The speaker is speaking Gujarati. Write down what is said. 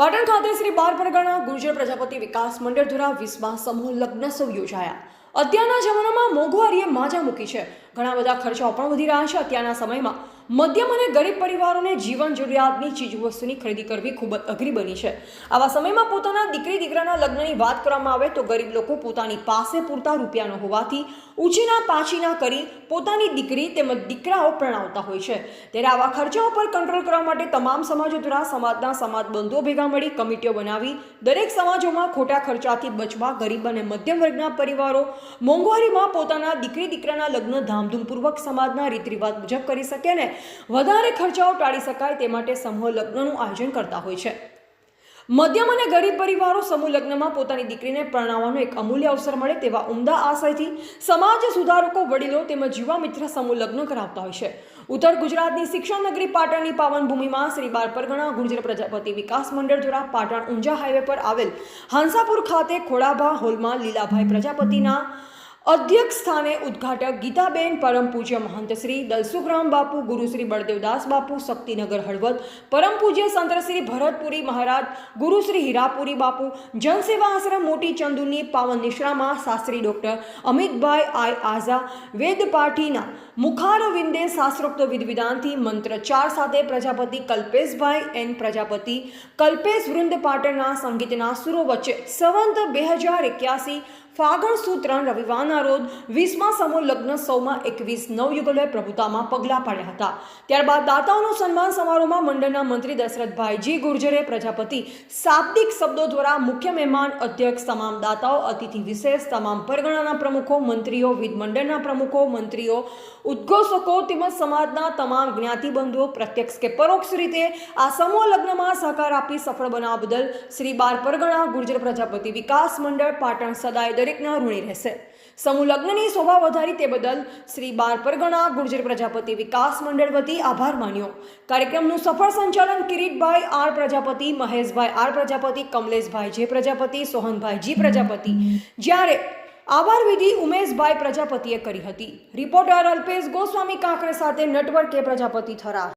પાટણ ખાતે શ્રી બાર પરગણા ગુર્જર પ્રજાપતિ વિકાસ મંડળ દ્વારા વીસમા સમૂહ લગ્નોત્સવ યોજાયા. અત્યારના જમાનામાં મોંઘવારીએ માજા મૂકી છે. ઘણા બધા ખર્ચાઓ પણ વધી રહ્યા છે. અત્યારના સમયમાં મધ્યમ અને ગરીબ પરિવારોને જીવન જરૂરિયાતની ચીજવસ્તુની ખરીદી કરવી ખૂબ જ અઘરી બની છે. આવા સમયમાં પોતાના દીકરી દીકરાના લગ્નની વાત કરવામાં આવે તો ગરીબ લોકો પોતાની પાસે પૂરતા રૂપિયાનો હોવાથી ઉછીના પાછીના કરી પોતાની દીકરી તેમજ દીકરાઓ પ્રણાવતા હોય છે. ત્યારે આવા ખર્ચાઓ પર કંટ્રોલ કરવા માટે તમામ સમાજો દ્વારા સમાજના સમાજ બંધુઓ ભેગા મળી કમિટીઓ બનાવી દરેક સમાજોમાં ખોટા ખર્ચાથી બચવા ગરીબ અને મધ્યમ વર્ગના પરિવારો મોંઘવારીમાં પોતાના દીકરી દીકરાના લગ્ન ધામધૂમપૂર્વક સમાજના રીત રિવાજ મુજબ કરી શકે ને વધારે ખર્ચાઓ ટાળી શકાય તે માટે સમૂહ લગ્નનું આયોજન કરતા હોય છે. મધ્યમ અને ગરીબ પરિવારો સમૂહ લગ્નમાં પોતાની દીકરીને પરણાવવાનો એક અમૂલ્ય અવસર મળે તેવા ઉમદા આશયથી સમાજ સુધારકો, વડીલો તેમજ યુવા મિત્ર સમૂહ લગ્ન કરાવતા હોય છે. ઉત્તર ગુજરાતની શિક્ષણ નગરી પાટણની પાવન ભૂમિમાં શ્રી બાર પરગણા ગુર્જર પ્રજાપતિ વિકાસ મંડળ દ્વારા પાટણ ઊંઝા હાઈવે પર આવેલ હાંસાપુર ખાતે ખોડાભા હોલમાં લીલાભાઈ પ્રજાપતિના અધ્યક્ષ સ્થાને ઉદ્ઘાટક ગીતાબેન પરમ પૂજ્ય મહંતશ્રી દલસુગ્રામ બાપુ ગુરુશ્રી બળદેવદાસ બાપુ, શક્તિનગર હળવદ, પરમ પૂજ્ય સંતશ્રી ભરતપુરી મહારાજ ગુરુશ્રી હીરાપુરી બાપુ, જનસેવા આશ્રમ મોટી ચંદુની, પાવન નિશ્રામાં, શાસ્ત્રી ડૉક્ટર અમિતભાઈ આઈ આઝા, વેદ પાઠીના મુખાર વિંદે શાસ્ત્રોક્ત વિધિવિધાનથી મંત્ર ચાર સાથે પ્રજાપતિ કલ્પેશભાઈ, એન પ્રજાપતિ કલ્પેશ વૃંદ પાટણના સંગીતના સુરો વચ્ચે, સંવંત બે હજાર એક્યાસી ફાગણ સૂત્રણ ત્રણ રવિવારના રોજ વીસમા સમૂહ સૌમાં એકવીસ નવયુગલોએ પ્રભુતામાં પગલાં પાડ્યા હતા. ત્યારબાદ દાતાઓનું સન્માન સમારોહમાં મંડળના મંત્રી દશરથભાઈજી ગુર્જરે પ્રજાપતિ શાબ્દિક શબ્દો દ્વારા મુખ્ય મહેમાન અધ્યક્ષ તમામ દાતાઓ, અતિથિ વિશેષ, તમામ પરગણાના પ્રમુખો, મંત્રીઓ વિધમંડળના પ્રમુખો, મંત્રીઓ, ઉદ્ઘોષકો તેમજ સમાજના તમામ જ્ઞાતિબંધુઓ પ્રત્યક્ષ કે પરોક્ષ રીતે આ સમૂહ લગ્નમાં સહકાર આપી સફળ બનાવવા બદલ શ્રી બાર પરગણા ગુર્જર પ્રજાપતિ વિકાસ મંડળ પાટણ સદાય દરેકના ઋણી રહેશે. સમૂહ લગ્નની શોભા વધારી તે બદલ શ્રી બાર પરગણા ગુર્જર પ્રજાપતિ વિકાસ મંડળ વતી આભાર માન્યો. કાર્યક્રમનું સફળ સંચાલન કિરીટભાઈ આર પ્રજાપતિ, મહેશભાઈ આર પ્રજાપતિ, કમલેશભાઈ જે પ્રજાપતિ, સોહનભાઈ જી પ્રજાપતિ. જ્યારે આભાર વિધિ ઉમેશભાઈ પ્રજાપતિએ કરી હતી. રિપોર્ટર અલ્પેશ ગોસ્વામી કાંકરે સાથે નટવર કે પ્રજાપતિ થરા